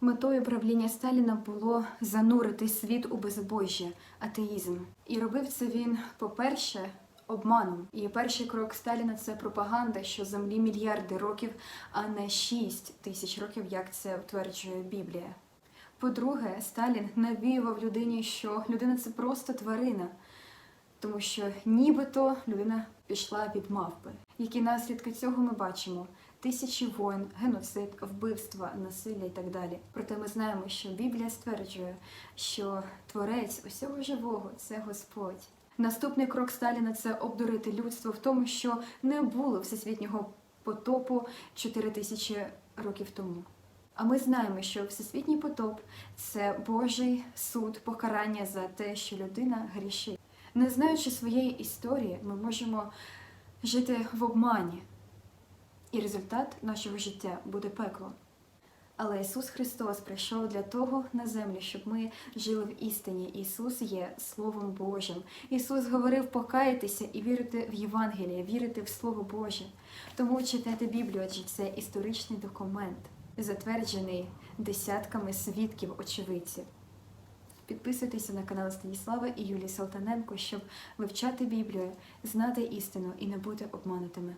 Метою правління Сталіна було занурити світ у безбожжя, атеїзм. І робив це він, по-перше, обманом. І перший крок Сталіна це пропаганда, що землі мільярди років, а не шість тисяч років, як це утверджує Біблія. По-друге, Сталін навіював людині, що людина це просто тварина, тому що нібито людина пішла від мавпи. Які наслідки цього ми бачимо? Тисячі воїн, геноцид, вбивства, насилля і так далі. Проте ми знаємо, що Біблія стверджує, що творець усього живого це Господь. Наступний крок Сталіна це обдурити людство в тому, що не було всесвітнього потопу 4 тисячі років тому. А ми знаємо, що всесвітній потоп це Божий суд, покарання за те, що людина грішить. Не знаючи своєї історії, ми можемо жити в обмані, і результат нашого життя буде пекло. Але Ісус Христос прийшов для того на землю, щоб ми жили в істині. Ісус є Словом Божим. Ісус говорив покаятися і вірити в Євангеліє, вірити в Слово Боже. Тому читайте Біблію, адже це історичний документ, затверджений десятками свідків очевидців. Підписуйтеся на канал Станіслава і Юлії Салтаненко, щоб вивчати Біблію, знати істину і не бути обманутими.